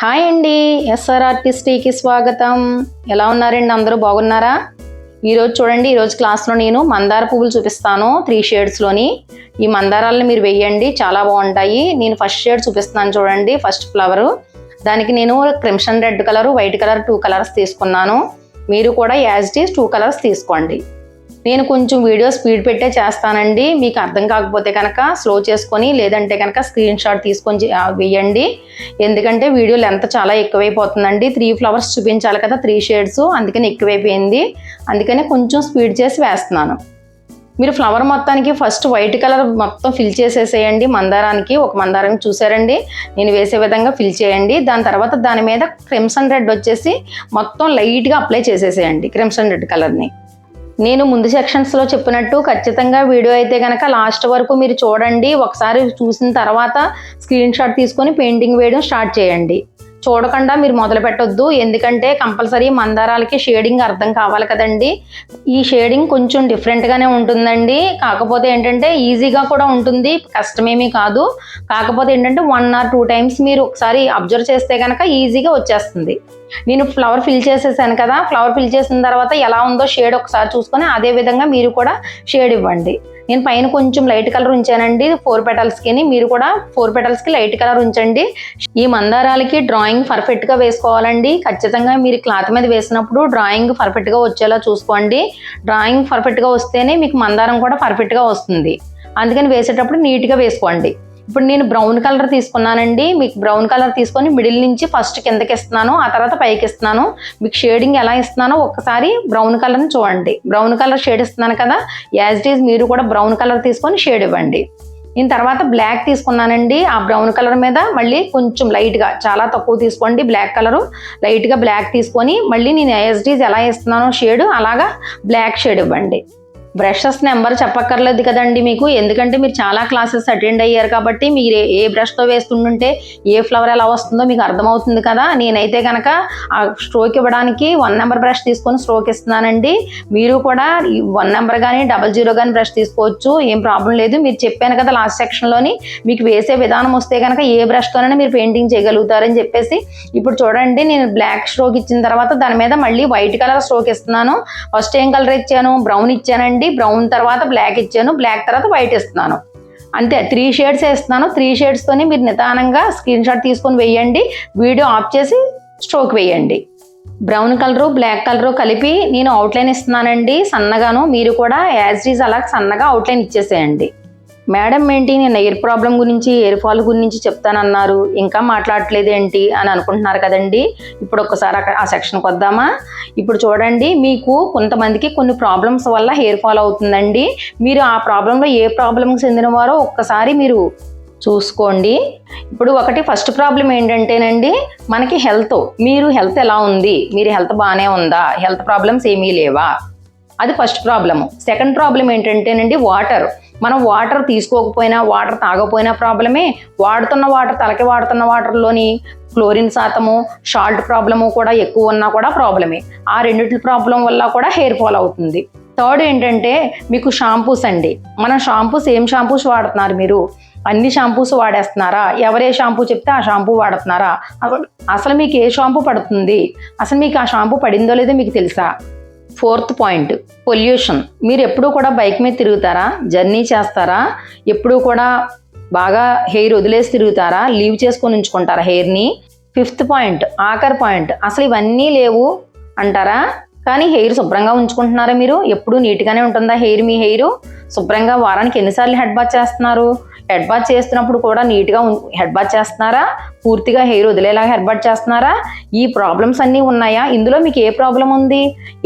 Hi అండి SR ఆర్టిస్ట్కి స్వాగతం. ఎలా ఉన్నారండి? అందరూ బాగున్నారా? ఈరోజు చూడండి ఈరోజు క్లాస్లో నేను మందార పువ్వులు చూపిస్తాను త్రీ షేడ్స్లోని. ఈ మందారాలను మీరు వేయండి చాలా బాగుంటాయి. నేను ఫస్ట్ షేడ్ చూపిస్తున్నాను చూడండి ఫస్ట్ ఫ్లవరు. దానికి నేను crimson red colour white colour two colours తీసుకున్నాను. మీరు కూడా as it is two colours తీసుకోండి. నేను కొంచెం వీడియో స్పీడ్ పెట్టే చేస్తానండి. మీకు అర్థం కాకపోతే కనుక స్లో చేసుకొని లేదంటే కనుక స్క్రీన్ షాట్ తీసుకొని వేయండి. ఎందుకంటే వీడియో లెంత్ చాలా ఎక్కువైపోతుందండి. త్రీ ఫ్లవర్స్ చూపించాలి కదా త్రీ షేడ్స్. అందుకని ఎక్కువైపోయింది. అందుకనే కొంచెం స్పీడ్ చేసి వేస్తున్నాను. మీరు ఫ్లవర్ మొత్తానికి ఫస్ట్ వైట్ కలర్ మొత్తం ఫిల్ చేసేసేయండి. మందారానికి ఒక మందారం చూసారండి. నేను వేసే విధంగా ఫిల్ చేయండి. దాని తర్వాత దాని మీద క్రిమ్సన్ రెడ్ వచ్చేసి మొత్తం లైట్గా అప్లై చేసేసేయండి క్రిమ్సన్ రెడ్ కలర్ని. నేను ముందు సెక్షన్స్లో చెప్పినట్టు ఖచ్చితంగా వీడియో అయితే కనుక లాస్ట్ వరకు మీరు చూడండి. ఒకసారి చూసిన తర్వాత స్క్రీన్ షాట్ తీసుకొని పెయింటింగ్ వేయడం స్టార్ట్ చేయండి. చూడకుండా మీరు మొదలు పెట్టొద్దు. ఎందుకంటే కంపల్సరీ మందారాలకి షేడింగ్ అర్థం కావాలి కదండి. ఈ షేడింగ్ కొంచెం డిఫరెంట్గానే ఉంటుందండి. కాకపోతే ఏంటంటే ఈజీగా కూడా ఉంటుంది. కష్టమేమీ కాదు. కాకపోతే ఏంటంటే వన్ ఆర్ టూ టైమ్స్ మీరు ఒకసారి అబ్జర్వ్ చేస్తే కనుక ఈజీగా వచ్చేస్తుంది. నేను ఫ్లవర్ ఫిల్ చేసేసాను కదా. ఫ్లవర్ ఫిల్ చేసిన తర్వాత ఎలా ఉందో షేడ్ ఒకసారి చూసుకొని అదే విధంగా మీరు కూడా షేడ్ ఇవ్వండి. నేను పైన కొంచెం లైట్ కలర్ ఉంచానండి. ఫోర్ పెటల్స్కి మీరు కూడా ఫోర్ పెటల్స్కి లైట్ కలర్ ఉంచండి. ఈ మందారాలకి డ్రాయింగ్ పర్ఫెక్ట్గా వేసుకోవాలండి. ఖచ్చితంగా మీరు క్లాత్ మీద వేసినప్పుడు డ్రాయింగ్ పర్ఫెక్ట్గా వచ్చేలా చూసుకోండి. డ్రాయింగ్ పర్ఫెక్ట్గా వస్తేనే మీకు మందారం కూడా పర్ఫెక్ట్గా వస్తుంది. అందుకని వేసేటప్పుడు నీట్గా వేసుకోండి. ఇప్పుడు నేను బ్రౌన్ కలర్ తీసుకున్నానండి. మీకు బ్రౌన్ కలర్ తీసుకొని మిడిల్ నుంచి ఫస్ట్ కిందకి ఇస్తున్నాను. ఆ తర్వాత పైకి ఇస్తున్నాను. మీకు షేడింగ్ ఎలా ఇస్తున్నానో ఒకసారి బ్రౌన్ కలర్ని చూడండి. బ్రౌన్ కలర్ షేడ్ ఇస్తున్నాను కదా. యాజ్ ఇట్ ఈజ్ మీరు కూడా బ్రౌన్ కలర్ తీసుకొని షేడ్ ఇవ్వండి. నేను తర్వాత బ్లాక్ తీసుకున్నానండి. ఆ బ్రౌన్ కలర్ మీద మళ్ళీ కొంచెం లైట్గా చాలా తక్కువ తీసుకోండి బ్లాక్ కలరు లైట్గా బ్లాక్ తీసుకొని మళ్ళీ నేను ఎస్డీస్ ఎలా ఇస్తున్నానో షేడ్ అలాగా బ్లాక్ షేడ్ ఇవ్వండి. బ్రషెస్ నెంబర్ చెప్పక్కర్లేదు కదండి మీకు. ఎందుకంటే మీరు చాలా క్లాసెస్ అటెండ్ అయ్యారు కాబట్టి మీరు ఏ- బ్రష్తో వేస్తుంటే ఏ ఫ్లవర్ ఎలా వస్తుందో మీకు అర్థమవుతుంది కదా. నేనైతే కనుక ఆ స్ట్రోక్ ఇవ్వడానికి వన్ నెంబర్ బ్రష్ తీసుకొని స్ట్రోక్ ఇస్తున్నానండి. మీరు కూడా వన్ నెంబర్ కానీ డబల్ జీరో కానీ బ్రష్ తీసుకోవచ్చు. ఏం ప్రాబ్లం లేదు. మీరు చెప్పాను కదా లాస్ట్ సెక్షన్లోని మీకు వేసే విధానం వస్తే కనుక ఏ బ్రష్తోనైనా మీరు పెయింటింగ్ చేయగలుగుతారని చెప్పేసి ఇప్పుడు చూడండి నేను బ్లాక్ స్ట్రోక్ ఇచ్చిన తర్వాత దాని మీద మళ్ళీ వైట్ కలర్ స్ట్రోక్ ఇస్తున్నాను. ఫస్ట్ ఏం కలర్ ఇచ్చాను? బ్రౌన్ ఇచ్చానండి. బ్రౌన్ తర్వాత బ్లాక్ ఇచ్చాను. బ్లాక్ తర్వాత వైట్ ఇస్తున్నాను. అంతే త్రీ షేడ్స్ వేస్తున్నాను త్రీ షేడ్స్తోనే మీరు నిదానంగా స్క్రీన్ షాట్ తీసుకొని వేయండి. వీడియో ఆఫ్ చేసి స్ట్రోక్ వేయండి. బ్రౌన్ కలరు బ్లాక్ కలరు కలిపి నేను అవుట్లైన్ ఇస్తున్నానండి. సన్నగాను మీరు కూడా యాజ్ ఈజ్ అలా సన్నగా అవుట్లైన్ ఇచ్చేసేయండి. మేడం ఏంటి నేను ఎయిర్ ప్రాబ్లం గురించి ఎయిర్ ఫాల్ గురించి చెప్తానన్నారు. ఇంకా మాట్లాడట్లేదు ఏంటి అని అనుకుంటున్నారు కదండి. ఇప్పుడు ఒక్కసారి అక్కడ ఆ సెక్షన్కి వద్దామా? ఇప్పుడు చూడండి మీకు కొంతమందికి కొన్ని ప్రాబ్లమ్స్ వల్ల హెయిర్ ఫాల్ అవుతుందండి. మీరు ఆ ప్రాబ్లంలో ఏ ప్రాబ్లంకి చెందినవారో ఒక్కసారి మీరు చూసుకోండి. ఇప్పుడు ఒకటి ఫస్ట్ ప్రాబ్లం ఏంటంటేనండి మనకి హెల్త్. మీరు హెల్త్ ఎలా ఉంది? మీరు హెల్త్ బాగానే ఉందా? హెల్త్ ప్రాబ్లమ్స్ ఏమీ లేవా? అది ఫస్ట్ ప్రాబ్లము సెకండ్ ప్రాబ్లం ఏంటంటేనండి వాటర్ మనం వాటర్ తీసుకోకపోయినా వాటర్ తాగకపోయినా ప్రాబ్లమే వాడుతున్న వాటర్ తలకి వాడుతున్న వాటర్లోని క్లోరిన్ శాతము షాల్ట్ ప్రాబ్లము కూడా ఎక్కువ ఉన్నా కూడా ప్రాబ్లమే ఆ రెండిటి ప్రాబ్లం వల్ల కూడా హెయిర్ ఫాల్ అవుతుంది. థర్డ్ ఏంటంటే మీకు షాంపూస్ అండి. మన షాంపూస్ ఏం షాంపూస్ వాడుతున్నారు మీరు? అన్ని షాంపూస్ వాడేస్తున్నారా? ఎవరే షాంపూ చెప్తే ఆ షాంపూ వాడుతున్నారా? అసలు మీకు ఏ షాంపూ పడుతుంది? అసలు మీకు ఆ షాంపూ పడిందో లేదో మీకు తెలుసా? Fourth point pollution. మీరు ఎప్పుడూ కూడా బైక్ మీద తిరుగుతారా? జర్నీ చేస్తారా? ఎప్పుడూ కూడా బాగా హెయిర్ వదిలేసి తిరుగుతారా? లీవ్ చేసుకొని ఉంచుకుంటారా హెయిర్ని? ఫిఫ్త్ పాయింట్ ఆఖరి పాయింట్. అసలు ఇవన్నీ లేవు అంటారా? కానీ హెయిర్ శుభ్రంగా ఉంచుకుంటున్నారా మీరు? ఎప్పుడూ నీట్గానే ఉంటుందా హెయిర్ మీ హెయిర్? శుభ్రంగా వారానికి ఎన్నిసార్లు హెడ్ బాత్ చేస్తున్నారు? హెడ్ బాత్ చేస్తున్నప్పుడు కూడా నీట్గా హెడ్ బాత్ చేస్తున్నారా? పూర్తిగా హెయిర్ వదిలేలాగా హెడ్ బాత్ చేస్తున్నారా? ఈ ప్రాబ్లమ్స్ అన్నీ ఉన్నాయా? ఇందులో మీకు ఏ ప్రాబ్లం ఉంది?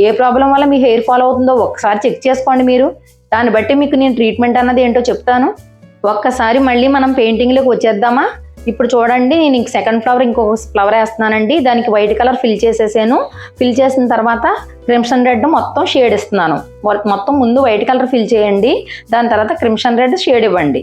ఏ ప్రాబ్లం వల్ల మీ హెయిర్ ఫాల్ అవుతుందో ఒకసారి చెక్ చేసుకోండి మీరు. దాన్ని బట్టి మీకు నేను ట్రీట్మెంట్ అన్నది ఏంటో చెప్తాను. ఒక్కసారి మళ్ళీ మనం పెయింటింగ్లోకి వచ్చేద్దామా? ఇప్పుడు చూడండి నేను ఇంక సెకండ్ ఫ్లవర్ ఇంకొక ఫ్లవర్ వేస్తున్నానండి. దానికి వైట్ కలర్ ఫిల్ చేసేసాను. ఫిల్ చేసిన తర్వాత క్రిమ్షన్ రెడ్ మొత్తం షేడ్ ఇస్తున్నాను. మొత్తం ముందు వైట్ కలర్ ఫిల్ చేయండి. దాని తర్వాత క్రిమ్షన్ రెడ్ షేడ్ ఇవ్వండి.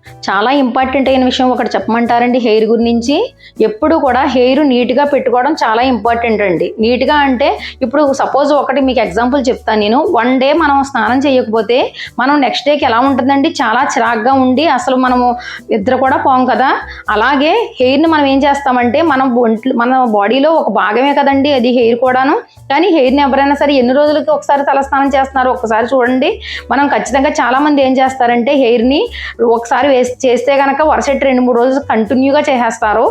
చాలా ఇంపార్టెంట్ అయిన విషయం ఒకటి చెప్పమంటారండి హెయిర్ గురించి. ఎప్పుడు కూడా హెయిర్ నీట్గా పెట్టుకోవడం చాలా ఇంపార్టెంట్ అండి. నీట్గా అంటే ఇప్పుడు సపోజ్ ఒకటి మీకు ఎగ్జాంపుల్ చెప్తాను నేను. వన్ డే మనం స్నానం చేయకపోతే మనం నెక్స్ట్ డేకి ఎలా ఉంటుందండి? చాలా చిరాగ్గా ఉండి అసలు మనము నిద్ర కూడా పోం కదా. అలాగే హెయిర్ని మనం ఏం చేస్తామంటే మనం ఒంట్లో మన బాడీలో ఒక భాగమే కదండి అది హెయిర్ కూడాను. కానీ హెయిర్ని ఎవరైనా సరే ఎన్ని రోజులకి ఒకసారి తలస్నానం చేస్తున్నారు ఒకసారి చూడండి. మనం ఖచ్చితంగా చాలా మంది ఏం చేస్తారంటే హెయిర్ని ఒకసారి వేసి చేస్తే కనుక వరుసటి రెండు మూడు రోజులు కంటిన్యూగా చేసేస్తారు.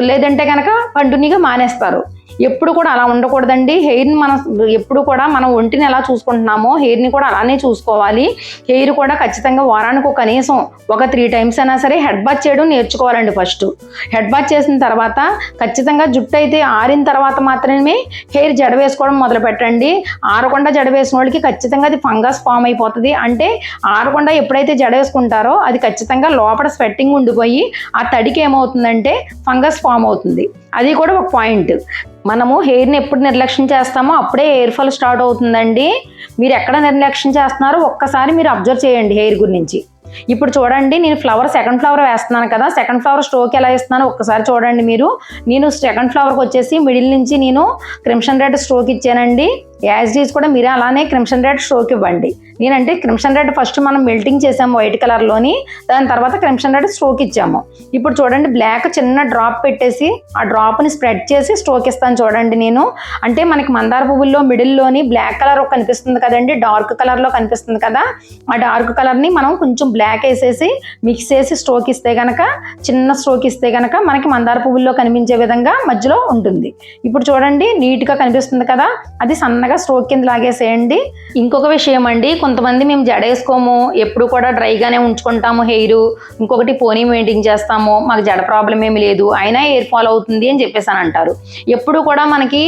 లేదంటే కనుక కంటిన్యూగా మానేస్తారు. ఎప్పుడు కూడా అలా ఉండకూడదండి. హెయిర్ని మనం ఎప్పుడు కూడా మనం ఒంటిని ఎలా చూసుకుంటున్నామో హెయిర్ని కూడా అలానే చూసుకోవాలి. హెయిర్ కూడా ఖచ్చితంగా వారానికి ఒక కనీసం ఒక త్రీ టైమ్స్ అయినా సరే హెడ్ బాత్ చేయడం నేర్చుకోవాలండి ఫస్ట్. హెడ్ బాత్ చేసిన తర్వాత ఖచ్చితంగా జుట్టు అయితే ఆరిన తర్వాత మాత్రమే హెయిర్ జడ వేసుకోవడం మొదలు పెట్టండి. ఆరకుండా జడ వేసిన వాళ్ళకి ఖచ్చితంగా అది ఫంగస్ ఫామ్ అయిపోతుంది. అంటే ఆరకుండా ఎప్పుడైతే జడ వేసుకుంటారో అది ఖచ్చితంగా లోపల స్వెట్టింగ్ ఉండిపోయి ఆ తడికి ఏమవుతుందంటే ఫంగస్ ఫామ్ అవుతుంది. అది కూడా ఒక పాయింట్. మనము హెయిర్ని ఎప్పుడు నిర్లక్ష్యం చేస్తామో అప్పుడే హెయిర్ ఫాల్ స్టార్ట్ అవుతుందండి. మీరు ఎక్కడ నిర్లక్ష్యం చేస్తున్నారో ఒక్కసారి మీరు అబ్జర్వ్ చేయండి హెయిర్ గురించి. ఇప్పుడు చూడండి నేను ఫ్లవర్ సెకండ్ ఫ్లవర్ వేస్తున్నాను కదా సెకండ్ ఫ్లవర్ స్ట్రోక్ ఎలా ఇస్తున్నాను ఒక్కసారి చూడండి మీరు. నేను సెకండ్ ఫ్లవర్కి వచ్చేసి మిడిల్ నుంచి నేను క్రిమ్షన్ రెడ్ స్ట్రోక్ ఇచ్చానండి. యాజ్ డీస్ కూడా మీరు అలానే క్రిమ్షన్ రెడ్ స్ట్రోక్ ఇవ్వండి. నేనంటే క్రిమ్షన్ రెడ్ ఫస్ట్ మనం మెల్టింగ్ చేసాము వైట్ కలర్లోని దాని తర్వాత క్రిమ్షన్ రెడ్ స్ట్రోక్ ఇచ్చాము. ఇప్పుడు చూడండి బ్లాక్ చిన్న డ్రాప్ పెట్టేసి ఆ డ్రాప్ని స్ప్రెడ్ చేసి స్ట్రోక్ ఇస్తాను చూడండి నేను. అంటే మనకి మందార పువ్వుల్లో మిడిల్లోని బ్లాక్ కలర్ కనిపిస్తుంది కదండి డార్క్ కలర్లో కనిపిస్తుంది కదా. ఆ డార్క్ కలర్ని మనం కొంచెం బ్లాక్ వేసేసి మిక్స్ చేసి స్ట్రోక్ ఇస్తే కనుక చిన్న స్ట్రోక్ ఇస్తే కనుక మనకి మందార పువ్వుల్లో కనిపించే విధంగా మధ్యలో ఉంటుంది. ఇప్పుడు చూడండి నీట్గా కనిపిస్తుంది కదా. అది సన్నగా స్ట్రోక్ కింద లాగేసేయండి. ఇంకొక విషయం అండి కొంతమంది మేము జడేసుకోము ఎప్పుడు కూడా డ్రైగానే ఉంచుకుంటాము హెయిర్. ఇంకొకటి పోనీ మెయింటైన్ చేస్తాము మాకు జడ ప్రాబ్లం ఏమి లేదు అయినా హెయిర్ ఫాల్ అవుతుంది అని చెప్పేసి అని అంటారు. ఎప్పుడు కూడా మనకి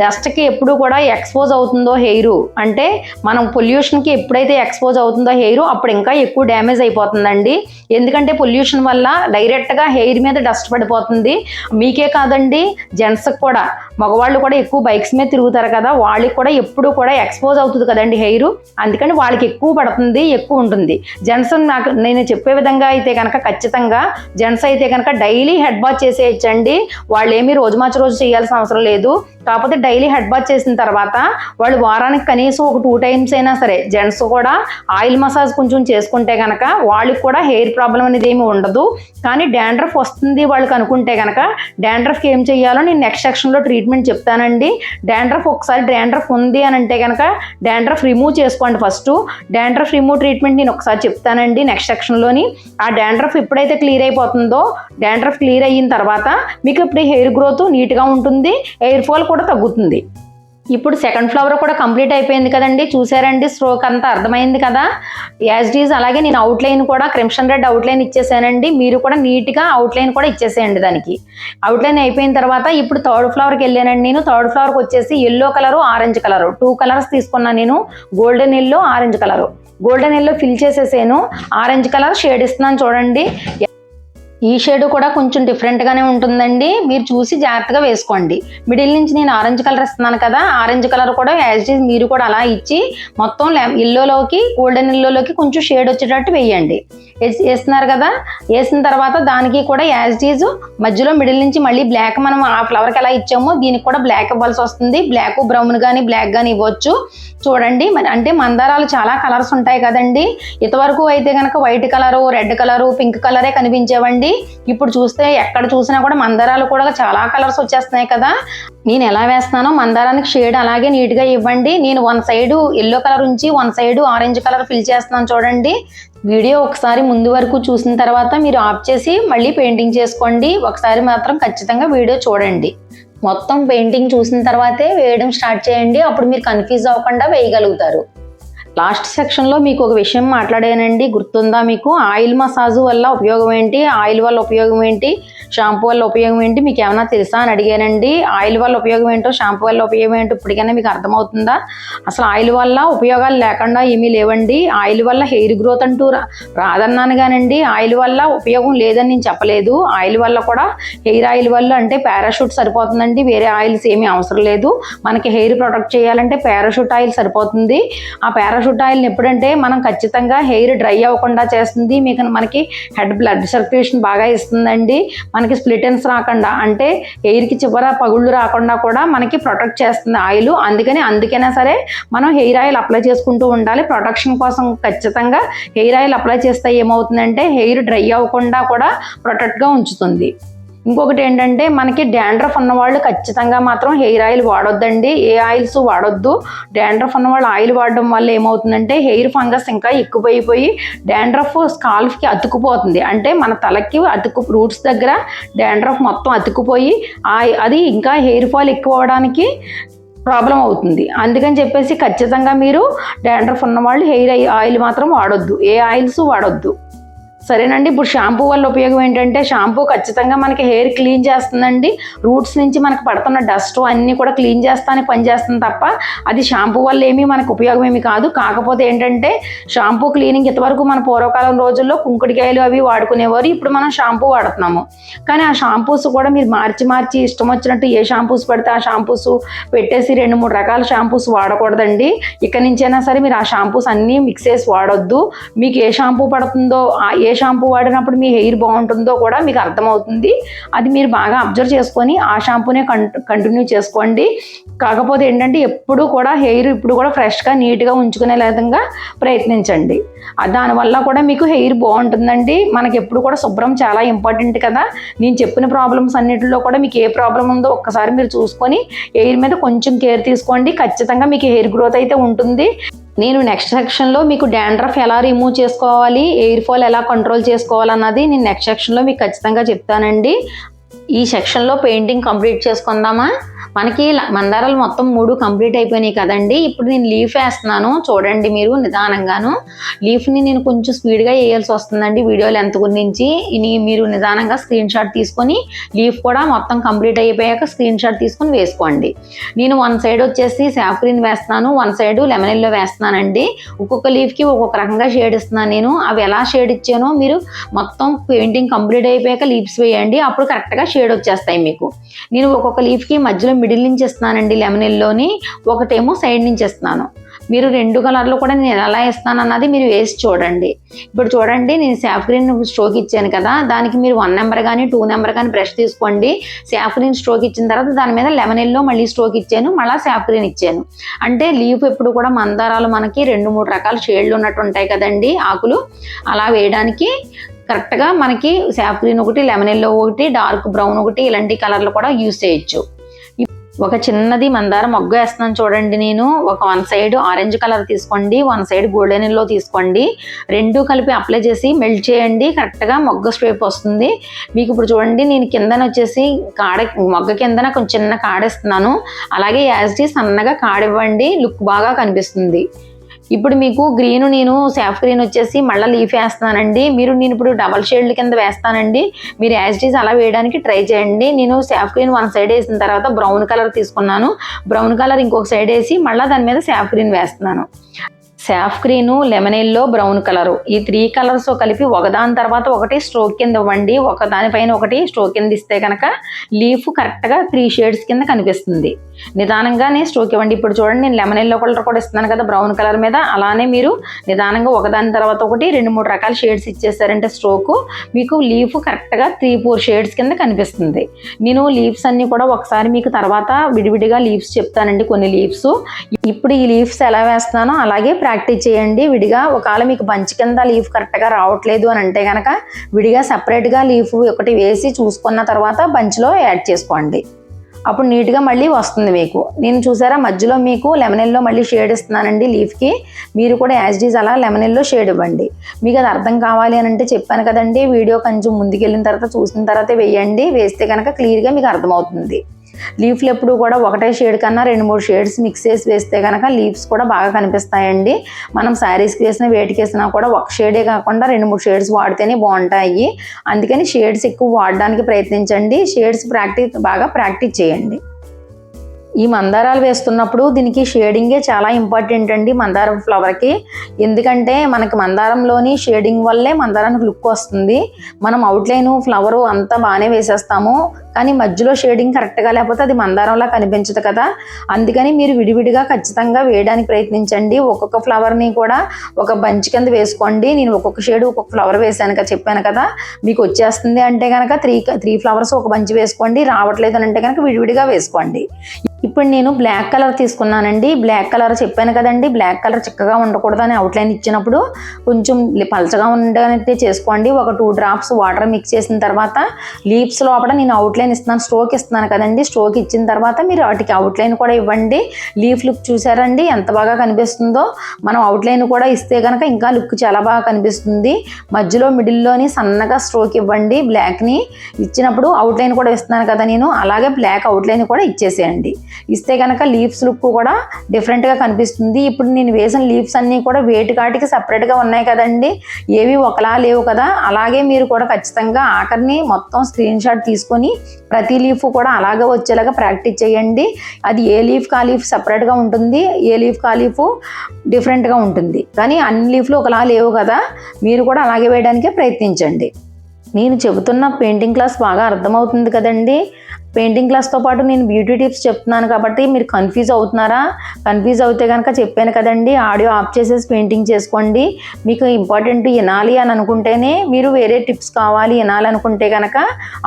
డస్ట్కి ఎప్పుడు కూడా ఎక్స్పోజ్ అవుతుందో హెయిర్. అంటే మనం పొల్యూషన్కి ఎప్పుడైతే ఎక్స్పోజ్ అవుతుందో హెయిర్ అప్పుడు ఇంకా ఎక్కువ డ్యామేజ్ అయిపోతుందండి. ఎందుకంటే పొల్యూషన్ వల్ల డైరెక్ట్గా హెయిర్ మీద డస్ట్ పడిపోతుంది. మీకే కాదండి జెంట్స్కి కూడా. మగవాళ్ళు కూడా ఎక్కువ బైక్స్ మీద తిరుగుతారు కదా వాళ్ళకి కూడా ఎప్పుడు కూడా ఎక్స్పోజ్ అవుతుంది కదండి హెయిర్. అందుకని వాళ్ళకి ఎక్కువ పడుతుంది ఎక్కువ ఉంటుంది. జెంట్స్ నాకు నేను చెప్పే విధంగా అయితే కనుక ఖచ్చితంగా జెంట్స్ అయితే కనుక డైలీ హెడ్ బాత్ చేసేయచ్చండి. వాళ్ళు ఏమీ రోజు మార్చి రోజు చేయాల్సిన అవసరం లేదు. కాకపోతే డైలీ హెడ్ బాత్ చేసిన తర్వాత వాళ్ళు వారానికి కనీసం ఒక టూ టైమ్స్ అయినా సరే జెంట్స్ కూడా ఆయిల్ మసాజ్ కొంచెం చేసుకుంటే కనుక వాళ్ళకి కూడా హెయిర్ ప్రాబ్లం అనేది ఏమి ఉండదు. కానీ డాండ్రఫ్ వస్తుంది వాళ్ళకి అనుకుంటే కనుక డాండ్రఫ్కి ఏం చేయాలో నేను నెక్స్ట్ సెక్షన్లో ట్రీట్మెంట్ చెప్తానండి. డాండ్రఫ్ ఒకసారి డాండ్రఫ్ ఉంది అని అంటే కనుక డాండ్రఫ్ రిమూవ్ చేసుకోండి ఫస్ట్ డాండ్రఫ్ రిమూవ్ ట్రీట్మెంట్ నేను ఒకసారి చెప్తానండి నెక్స్ట్ సెక్షన్లోని ఆ డాండ్రఫ్ ఎప్పుడైతే క్లియర్ అయిపోతుందో డాండ్రఫ్ క్లియర్ అయిన తర్వాత మీకు ఇప్పుడు హెయిర్ గ్రోత్ నీట్గా ఉంటుంది హెయిర్ ఫాల్ కూడా తగ్గుతుంది. ఇప్పుడు సెకండ్ ఫ్లవర్ కూడా కంప్లీట్ అయిపోయింది కదండి. చూసారండి స్ట్రోక్ అంతా అర్థమైంది కదా? యాజ్ డీజ్ అలాగే నేను అవుట్లైన్ కూడా క్రిమ్షన్ రెడ్ అవుట్లైన్ ఇచ్చేసానండి. మీరు కూడా నీట్గా అవుట్లైన్ కూడా ఇచ్చేసేయండి దానికి. అవుట్లైన్ అయిపోయిన తర్వాత ఇప్పుడు థర్డ్ ఫ్లవర్కి వెళ్ళానండి నేను. థర్డ్ ఫ్లవర్కి వచ్చేసి yellow colour orange colour two colours తీసుకున్నాను నేను. Golden yellow orange colour golden yellow fill చేసేసాను. ఆరెంజ్ కలర్ షేడ్ ఇస్తున్నాను చూడండి. ఈ షేడ్ కూడా కొంచెం డిఫరెంట్గానే ఉంటుందండి. మీరు చూసి జాగ్రత్తగా వేసుకోండి. మిడిల్ నుంచి నేను ఆరెంజ్ కలర్ ఇస్తున్నాను కదా ఆరెంజ్ కలర్ కూడా యాజ్ ఇట్ ఈజ్ మీరు కూడా అలా ఇచ్చి మొత్తం ఎల్లోలోకి గోల్డెన్ ఎల్లోలోకి కొంచెం షేడ్ వచ్చేటట్టు వేయండి. వేసి- వేస్తున్నారు కదా వేసిన తర్వాత దానికి కూడా యాజ్ ఈజ్ మధ్యలో మిడిల్ నుంచి మళ్ళీ బ్లాక్ మనం ఆ ఫ్లవర్కి ఎలా ఇచ్చామో దీనికి కూడా బ్లాక్ ఇవ్వాల్సి వస్తుంది. బ్లాక్ బ్రౌన్ కానీ బ్లాక్ కానీ ఇవ్వచ్చు. చూడండి మరి అంటే మందారాలు చాలా కలర్స్ ఉంటాయి కదండి. ఇంతవరకు అయితే కనుక white colour red colour pink కలరే కనిపించేవండి. ఇప్పుడు చూస్తే ఎక్కడ చూసినా కూడా మందారాలు కూడా చాలా కలర్స్ వచ్చేస్తున్నాయి కదా. నేను ఎలా వేస్తున్నానో మందారానికి షేడ్ అలాగే నీట్గా ఇవ్వండి. నేను వన్ సైడ్ ఎల్లో కలర్ ఉంచి one side orange colour fill చేస్తున్నాను చూడండి. వీడియో ఒకసారి ముందు వరకు చూసిన తర్వాత మీరు ఆఫ్ చేసి మళ్ళీ పెయింటింగ్ చేసుకోండి. ఒకసారి మాత్రం ఖచ్చితంగా వీడియో చూడండి. మొత్తం పెయింటింగ్ చూసిన తర్వాతే వేయడం స్టార్ట్ చేయండి. అప్పుడు మీరు కన్ఫ్యూజ్ అవ్వకుండా వేయగలుగుతారు. లాస్ట్ సెక్షన్లో మీకు ఒక విషయం మాట్లాడానండి. గుర్తుందా మీకు? ఆయిల్ మసాజ్ వల్ల ఉపయోగం ఏంటి? ఆయిల్ వల్ల ఉపయోగం ఏంటి? షాంపూ వల్ల ఉపయోగం ఏంటి? మీకు ఏమైనా తెలుసా అని అడిగానండి. ఆయిల్ వల్ల ఉపయోగం ఏంటో షాంపూ వల్ల ఉపయోగం ఏంటో ఇప్పటికైనా మీకు అర్థమవుతుందా? అసలు ఆయిల్ వల్ల ఉపయోగాలు లేకుండా ఏమీ లేవండి. ఆయిల్ వల్ల హెయిర్ గ్రోత్ అంటూ రా- రాదన్నాను కానండి. ఆయిల్ వల్ల ఉపయోగం లేదని నేను చెప్పలేదు. ఆయిల్ వల్ల కూడా హెయిర్ ఆయిల్ వల్ల అంటే పారాషూట్ సరిపోతుందండి. వేరే ఆయిల్స్ ఏమీ అవసరం లేదు. మనకి హెయిర్ ప్రొటెక్ట్ చేయాలంటే పారాషూట్ ఆయిల్ సరిపోతుంది. ఆ పారాషూట్ ఆయిల్ని ఎప్పుడంటే మనం ఖచ్చితంగా హెయిర్ డ్రై అవ్వకుండా చేస్తుంది. మీకు మనకి హెడ్ బ్లడ్ సర్క్యులేషన్ బాగా ఇస్తుందండి. మనకి స్ప్లిటెన్స్ రాకుండా అంటే హెయిర్కి చివర పగుళ్ళు రాకుండా కూడా మనకి ప్రొటెక్ట్ చేస్తుంది ఆయిల్. అందుకని అందుకైనా సరే మనం హెయిర్ ఆయిల్ అప్లై చేసుకుంటూ ఉండాలి. ప్రొటెక్షన్ కోసం ఖచ్చితంగా హెయిర్ ఆయిల్ అప్లై చేస్తే ఏమవుతుందంటే హెయిర్ డ్రై అవ్వకుండా కూడా ప్రొటెక్ట్గా ఉంచుతుంది. ఇంకొకటి ఏంటంటే మనకి డాండ్రఫ్ ఉన్న వాళ్ళు ఖచ్చితంగా మాత్రం హెయిర్ ఆయిల్ వాడొద్దండి. ఏ ఆయిల్స్ వాడొద్దు. డాండ్రఫ్ ఉన్నవాళ్ళు ఆయిల్ వాడడం వల్ల ఏమవుతుందంటే హెయిర్ ఫంగస్ ఇంకా ఎక్కువైపోయి డాండ్రఫ్ స్కాల్ఫ్కి అతుక్కుపోతుంది. అంటే మన తలకి అతుక్కు రూట్స్ దగ్గర డాండ్రఫ్ మొత్తం అతుక్కుపోయి ఆ- అది ఇంకా హెయిర్ ఫాల్ ఎక్కువ అవడానికి ప్రాబ్లం అవుతుంది. అందుకని చెప్పేసి ఖచ్చితంగా మీరు డాండ్రఫ్ ఉన్న వాళ్ళు హెయిర్ ఆయిల్ మాత్రం వాడొద్దు. ఏ ఆయిల్స్ వాడొద్దు. సరేనండి ఇప్పుడు షాంపూ వల్ల ఉపయోగం ఏంటంటే షాంపూ ఖచ్చితంగా మనకి హెయిర్ క్లీన్ చేస్తుందండి. రూట్స్ నుంచి మనకు పడుతున్న డస్ట్ అన్నీ కూడా క్లీన్ చేస్తానికి పనిచేస్తుంది తప్ప అది షాంపూ వల్ల ఏమీ మనకు ఉపయోగం ఏమి కాదు. కాకపోతే ఏంటంటే షాంపూ క్లీనింగ్ ఇంతవరకు మన పూర్వకాలం రోజుల్లో కుంకుడికాయలు అవి వాడుకునేవారు ఇప్పుడు మనం షాంపూ వాడుతున్నాము. కానీ ఆ షాంపూస్ కూడా మీరు మార్చి మార్చి ఇష్టం వచ్చినట్టు ఏ షాంపూస్ పెడితే ఆ షాంపూస్ పెట్టేసి రెండు మూడు రకాల షాంపూస్ వాడకూడదండి. ఇక్కడి నుంచైనా సరే మీరు ఆ షాంపూస్ అన్నీ మిక్స్ చేసి వాడొద్దు. మీకు ఏ షాంపూ పడుతుందో ఏ ఏ షాంపూ వాడినప్పుడు మీ హెయిర్ బాగుంటుందో కూడా మీకు అర్థమవుతుంది. అది మీరు బాగా అబ్జర్వ్ చేసుకొని ఆ షాంపూనే కంటిన్యూ చేసుకోండి. కాకపోతే ఏంటంటే ఎప్పుడు కూడా హెయిర్ ఇప్పుడు కూడా ఫ్రెష్గా నీట్గా ఉంచుకునే విధంగా ప్రయత్నించండి. దానివల్ల కూడా మీకు హెయిర్ బాగుంటుందండి. మనకి ఎప్పుడు కూడా శుభ్రం చాలా ఇంపార్టెంట్ కదా. నేను చెప్పిన ప్రాబ్లమ్స్ అన్నిటిలో కూడా మీకు ఏ ప్రాబ్లం ఉందో ఒక్కసారి మీరు చూసుకొని హెయిర్ మీద కొంచెం కేర్ తీసుకోండి. ఖచ్చితంగా మీకు హెయిర్ గ్రోత్ అయితే ఉంటుంది. నేను నెక్స్ట్ సెక్షన్లో మీకు డాండ్రఫ్ ఎలా రిమూవ్ చేసుకోవాలి ఎయిర్ ఫాల్ ఎలా కంట్రోల్ చేసుకోవాలన్నది నేను నెక్స్ట్ సెక్షన్లో మీకు ఖచ్చితంగా చెప్తానండి. ఈ సెక్షన్లో పెయింటింగ్ కంప్లీట్ చేసుకుందామా? మనకి మందారాలు మొత్తం మూడు కంప్లీట్ అయిపోయినాయి కదండి. ఇప్పుడు నేను లీఫ్ వేస్తున్నాను. చూడండి మీరు నిదానంగాను. లీఫ్ని నేను కొంచెం స్పీడ్గా వేయాల్సి వస్తుందండి వీడియో లెంత్ గురించి. మీరు నిదానంగా స్క్రీన్ షాట్ తీసుకొని లీఫ్ కూడా మొత్తం కంప్లీట్ అయిపోయాక స్క్రీన్ షాట్ తీసుకొని వేసుకోండి. నేను వన్ సైడ్ వచ్చేసి సాఫ్రీన్ వేస్తున్నాను. వన్ సైడ్ లెమనెల్లో వేస్తున్నానండి. ఒక్కొక్క లీఫ్కి ఒక్కొక్క రకంగా షేడ్ ఇస్తున్నాను నేను. అవి ఎలా షేడ్ ఇచ్చానో మీరు మొత్తం పెయింటింగ్ కంప్లీట్ అయిపోయాక లీవ్స్ వేయండి. అప్పుడు కరెక్ట్గా షేడ్ వచ్చేస్తాయి మీకు. నేను ఒక్కొక్క లీఫ్కి మధ్యలో మిడిల్ నుంచి ఇస్తున్నానండి లెమన్ ఎల్లోని ఒకటేమో సైడ్ నుంచి ఇస్తున్నాను. మీరు రెండు కలర్లు కూడా నేను ఎలా ఇస్తాను అన్నది మీరు వేసి చూడండి. ఇప్పుడు చూడండి నేను సాఫ్రీన్ స్ట్రోక్ ఇచ్చాను కదా దానికి మీరు వన్ నెంబర్ కానీ టూ నెంబర్ కానీ బ్రష్ తీసుకోండి. సాఫ్రీన్ స్ట్రోక్ ఇచ్చిన తర్వాత దాని మీద లెమన్ ఎల్లో మళ్ళీ స్ట్రోక్ ఇచ్చాను మళ్ళీ సాఫ్రీన్ ఇచ్చాను. అంటే లీఫ్ ఎప్పుడు కూడా మందారాలు మనకి రెండు మూడు రకాల షేడ్లు ఉన్నట్టు ఉంటాయి కదండి ఆకులు. అలా వేయడానికి కరెక్ట్గా మనకి సాఫ్రీన్ ఒకటి లెమన్ ఎల్లో ఒకటి డార్క్ బ్రౌన్ ఒకటి ఇలాంటి కలర్లు కూడా యూస్ చేయొచ్చు. ఒక చిన్నది మందార మొగ్గ వేస్తున్నాను చూడండి నేను. ఒక వన్ సైడ్ ఆరెంజ్ కలర్ తీసుకోండి వన్ సైడ్ గోల్డెన్ ఎల్లో తీసుకోండి. రెండు కలిపి అప్లై చేసి మెల్ట్ చేయండి కరెక్ట్గా మొగ్గ స్వేప్ వస్తుంది. మీకు ఇప్పుడు చూడండి నేను కిందన వచ్చేసి కాడ మొగ్గ కిందన కొంచెం చిన్న కాడేస్తున్నాను అలాగే యాజ్టీ సన్నగా కాడివ్వండి లుక్ బాగా కనిపిస్తుంది. ఇప్పుడు మీకు గ్రీన్ నేను సాఫ్ గ్రీన్ వచ్చేసి మళ్ళీ లీఫ్ వేస్తున్నానండి. మీరు నేను ఇప్పుడు డబల్ షేడ్ల కింద వేస్తానండి. మీరు యాజ్ ఇట్ అలా వేయడానికి ట్రై చేయండి. నేను సాఫ్ గ్రీన్ వన్ సైడ్ వేసిన తర్వాత బ్రౌన్ కలర్ తీసుకున్నాను. బ్రౌన్ కలర్ ఇంకొక సైడ్ వేసి మళ్ళీ దాని మీద సాఫ్ గ్రీన్ వేస్తున్నాను. Sap green lemon yellow brown colour. ఈ త్రీ కలర్స్ కలిపి ఒకదాని తర్వాత ఒకటి స్ట్రోక్ కింద ఇవ్వండి. ఒక దానిపైన ఒకటి స్ట్రోక్ కింద ఇస్తే కనుక లీఫ్ కరెక్ట్గా త్రీ షేడ్స్ కింద కనిపిస్తుంది. నిదానంగానే స్ట్రోక్ ఇవ్వండి. ఇప్పుడు చూడండి నేను లెమన్ ఎల్లో కలర్ కూడా ఇస్తున్నాను కదా బ్రౌన్ కలర్ మీద. అలానే మీరు నిదానంగా ఒకదాని తర్వాత ఒకటి రెండు మూడు రకాల షేడ్స్ ఇచ్చేసారంటే స్ట్రోక్. మీకు లీఫ్ కరెక్ట్గా త్రీ ఫోర్ షేడ్స్ కింద కనిపిస్తుంది. నేను లీవ్స్ అన్నీ కూడా ఒకసారి మీకు తర్వాత విడివిడిగా లీవ్స్ చెప్తానండి కొన్ని లీవ్స్. ఇప్పుడు ఈ లీవ్స్ ఎలా వేస్తున్నానో అలాగే ప్రాక్టీస్ చేయండి. విడిగా ఒకవేళ మీకు బంచ్ కింద లీఫ్ కరెక్ట్గా రావట్లేదు అని అంటే కనుక విడిగా సపరేట్గా లీఫ్ ఒకటి వేసి చూసుకున్న తర్వాత బంచ్లో యాడ్ చేసుకోండి. అప్పుడు నీట్గా మళ్ళీ వస్తుంది మీకు. నేను చూసారా మధ్యలో మీకు లెమనెల్లో మళ్ళీ షేడ్ ఇస్తున్నానండి లీఫ్కి మీరు కూడా యాజ్ డీజ్ అలా లెమనెల్లో షేడ్ ఇవ్వండి. మీకు అది అర్థం కావాలి అని అంటే చెప్పాను కదండి. వీడియో కొంచెం ముందుకెళ్ళిన తర్వాత చూసిన తర్వాత వేయండి. వేస్తే కనుక క్లియర్గా మీకు అర్థమవుతుంది. లీఫ్లు ఎప్పుడు కూడా ఒకటే షేడ్ కన్నా రెండు మూడు షేడ్స్ మిక్స్ చేసి వేస్తే కనుక లీవ్స్ కూడా బాగా కనిపిస్తాయండి. మనం శారీస్కి వేసిన వేటికి వేసినా కూడా ఒక షేడే కాకుండా రెండు మూడు షేడ్స్ వాడితేనే బాగుంటాయి. అందుకని షేడ్స్ ఎక్కువ వాడడానికి ప్రయత్నించండి. షేడ్స్ ప్రాక్టీస్ బాగా ప్రాక్టీస్ చేయండి. ఈ మందారాలు వేస్తున్నప్పుడు దీనికి షేడింగే చాలా ఇంపార్టెంట్ అండి మందారం ఫ్లవర్కి ఎందుకంటే మనకి మందారంలోని షేడింగ్ వల్లే మందారానికి లుక్ వస్తుంది. మనం అవుట్లైన్ ఫ్లవర్ అంతా బాగానే వేసేస్తాము. కానీ మధ్యలో షేడింగ్ కరెక్ట్గా లేకపోతే అది మందారంలా కనిపించదు కదా. అందుకని మీరు విడివిడిగా ఖచ్చితంగా వేయడానికి ప్రయత్నించండి. ఒక్కొక్క ఫ్లవర్ని కూడా ఒక బంచ్ కింద వేసుకోండి. నేను ఒక్కొక్క షేడ్ ఒక్కొక్క ఫ్లవర్ వేసాను కదా చెప్పాను కదా. మీకు వచ్చేస్తుంది అంటే కనుక త్రీ త్రీ ఫ్లవర్స్ ఒక బంచ్ వేసుకోండి. రావట్లేదు అని అంటే కనుక విడివిడిగా వేసుకోండి. ఇప్పుడు నేను బ్లాక్ కలర్ తీసుకున్నానండి. బ్లాక్ కలర్ చెప్పాను కదండి. బ్లాక్ కలర్ చిక్కగా ఉండకూడదని అవుట్లైన్ ఇచ్చినప్పుడు కొంచెం పలచగా ఉండనట్టే చేసుకోండి. ఒక టూ డ్రాప్స్ వాటర్ మిక్స్ చేసిన తర్వాత లీవ్స్ లోపల నేను అవుట్లైన్ ఇస్తున్నాను స్ట్రోక్ ఇస్తున్నాను కదండి. స్ట్రోక్ ఇచ్చిన తర్వాత మీరు వాటికి అవుట్లైన్ కూడా ఇవ్వండి. లీఫ్ లుక్ చూసారండి ఎంత బాగా కనిపిస్తుందో. మనం అవుట్లైన్ కూడా ఇస్తే కనుక ఇంకా లుక్ చాలా బాగా కనిపిస్తుంది. మధ్యలో మిడిల్లోని సన్నగా స్ట్రోక్ ఇవ్వండి బ్లాక్ని ఇచ్చినప్పుడు అవుట్లైన్ కూడా ఇస్తున్నాను కదా నేను. అలాగే బ్లాక్ అవుట్లైన్ కూడా ఇచ్చేసేయండి. ఇస్తే కనుక లీవ్స్ లుక్ కూడా డిఫరెంట్గా కనిపిస్తుంది. ఇప్పుడు నేను వేసిన లీవ్స్ అన్నీ కూడా వేటి కాటికి సపరేట్గా ఉన్నాయి కదండి. ఏవి ఒకలా లేవు కదా. అలాగే మీరు కూడా ఖచ్చితంగా ఆఖరిని మొత్తం స్క్రీన్ షాట్ తీసుకొని ప్రతి లీఫ్ కూడా అలాగే వచ్చేలాగా ప్రాక్టీస్ చేయండి. అది ఏ లీఫ్ కా లీఫ్ సపరేట్గా ఉంటుంది ఏ లీఫ్ కా లీఫ్ డిఫరెంట్గా ఉంటుంది. కానీ అన్ని లీఫ్లు ఒకలా లేవు కదా మీరు కూడా అలాగే వేయడానికే ప్రయత్నించండి. నేను చెబుతున్న పెయింటింగ్ క్లాస్ బాగా అర్థమవుతుంది కదండి. పెయింటింగ్ క్లాస్తో పాటు నేను బ్యూటీ టిప్స్ చెప్తున్నాను కాబట్టి మీరు కన్ఫ్యూజ్ అవుతున్నారా? కన్ఫ్యూజ్ అవుతే కనుక చెప్పాను కదండి ఆడియో ఆఫ్ చేసేసి పెయింటింగ్ చేసుకోండి. మీకు ఇంపార్టెంట్ వినాలి అని అనుకుంటేనే మీరు వేరే టిప్స్ కావాలి వినాలనుకుంటే కనుక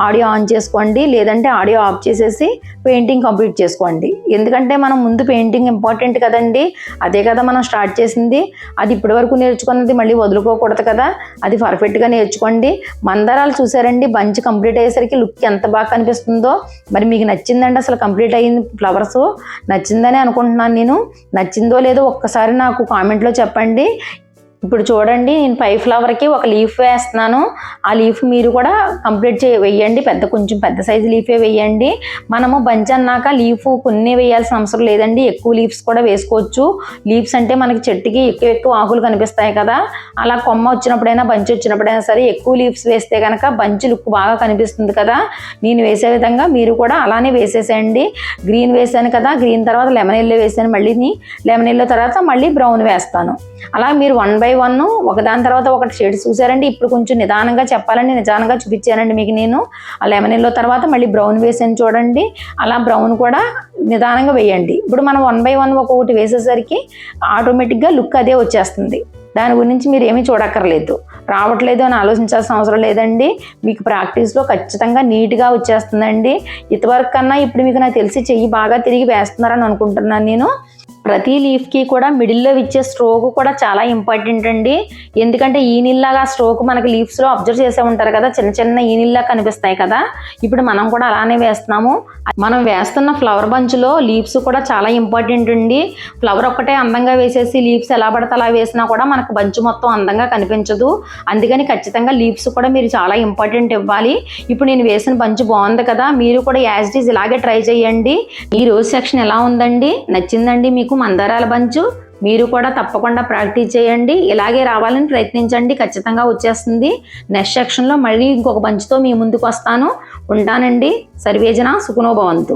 ఆడియో ఆన్ చేసుకోండి లేదంటే ఆడియో ఆఫ్ చేసేసి పెయింటింగ్ కంప్లీట్ చేసుకోండి. ఎందుకంటే మనం ముందు పెయింటింగ్ ఇంపార్టెంట్ కదండి అదే కదా మనం స్టార్ట్ చేసింది. అది ఇప్పటి వరకు నేర్చుకున్నది మళ్ళీ వదులుకోకూడదు కదా అది పర్ఫెక్ట్గా నేర్చుకోండి. మందారాలు చూసారండి బంచ్ కంప్లీట్ అయ్యేసరికి లుక్ ఎంత బాగా కనిపిస్తుందో. మరి మీకు నచ్చిందండి అసలు కంప్లీట్ అయ్యింది ఫ్లవర్స్? నచ్చిందని అనుకుంటున్నాను నేను. నచ్చిందో లేదో ఒక్కసారి నాకు కామెంట్లో చెప్పండి. ఇప్పుడు చూడండి నేను పై ఫ్లవర్కి ఒక లీఫ్ వేస్తున్నాను. ఆ లీఫ్ మీరు కూడా కంప్లీట్ చే వేయండి. పెద్ద కొంచెం పెద్ద సైజు లీఫే వేయండి. మనము బంచ్ అన్నాక లీఫ్ కొన్ని వేయాల్సిన అవసరం లేదండి. ఎక్కువ లీవ్స్ కూడా వేసుకోవచ్చు. లీవ్స్ అంటే మనకి చెట్టుకి ఎక్కువ ఎక్కువ ఆకులు కనిపిస్తాయి కదా. అలా కొమ్మ వచ్చినప్పుడైనా బంచ్ వచ్చినప్పుడైనా సరే ఎక్కువ లీవ్స్ వేస్తే కనుక బంచ్ లుక్ బాగా కనిపిస్తుంది కదా. నేను వేసే విధంగా మీరు కూడా అలానే వేసేసేయండి. గ్రీన్ వేసాను కదా. గ్రీన్ తర్వాత లెమన్ ఎల్లో వేసాను. మళ్ళీ లెమన్ ఎల్లో తర్వాత మళ్ళీ బ్రౌన్ వేస్తాను. అలా మీరు వన్ బై వన్ ఒకదాని తర్వాత ఒకటి షేడ్స్ చూసారండి ఇప్పుడు కొంచెం నిదానంగా చెప్పాలండి నిదానంగా చూపించానండి మీకు నేను. ఆ లెమన్ ఎల్లో తర్వాత మళ్ళీ బ్రౌన్ వేసాను చూడండి. అలా బ్రౌన్ కూడా నిదానంగా వేయండి. ఇప్పుడు మనం వన్ బై వన్ ఒక్కొక్కటి వేసేసరికి ఆటోమేటిక్గా లుక్ అదే వచ్చేస్తుంది. దాని గురించి మీరు ఏమీ చూడక్కర్లేదు. రావట్లేదు అని ఆలోచించాల్సిన అవసరం లేదండి. మీకు ప్రాక్టీస్లో ఖచ్చితంగా నీట్గా వచ్చేస్తుందండి. ఇంతవరకు కన్నా ఇప్పుడు మీకు నాకు తెలిసి చెయ్యి బాగా తిరిగి వేస్తున్నారని అనుకుంటున్నాను నేను. ప్రతి లీఫ్కి కూడా మిడిల్లో ఇచ్చే స్ట్రోక్ కూడా చాలా ఇంపార్టెంట్ అండి. ఎందుకంటే ఈ నీళ్ళగా స్ట్రోక్ మనకి లీవ్స్లో అబ్జర్వ్ చేసే ఉంటారు కదా చిన్న చిన్న ఈ నీళ్ళ కనిపిస్తాయి కదా. ఇప్పుడు మనం కూడా అలానే వేస్తున్నాము. మనం వేస్తున్న ఫ్లవర్ బంచ్లో లీవ్స్ కూడా చాలా ఇంపార్టెంట్ అండి. ఫ్లవర్ ఒక్కటే అందంగా వేసేసి లీవ్స్ ఎలా పడితే అలా వేసినా కూడా మనకు బంచ్ మొత్తం అందంగా కనిపించదు. అందుకని ఖచ్చితంగా లీవ్స్ కూడా మీరు చాలా ఇంపార్టెంట్ ఇవ్వాలి. ఇప్పుడు నేను వేసిన బంచ్ బాగుంది కదా మీరు కూడా యాజ్ ఇస్ ఇలాగే ట్రై చేయండి. ఈ రోజు సెక్షన్ ఎలా ఉందండి? నచ్చిందండి మీకు? మీకు మందారాల బంచు. మీరు కూడా తప్పకుండా ప్రాక్టీస్ చేయండి. ఇలాగే రావాలని ప్రయత్నించండి. ఖచ్చితంగా వచ్చేస్తుంది. నెక్స్ట్ సెక్షన్లో మళ్ళీ ఇంకొక బంచ్తో మీ ముందుకు వస్తాను. ఉంటానండి. సర్వేజన సుఖనోభవంతు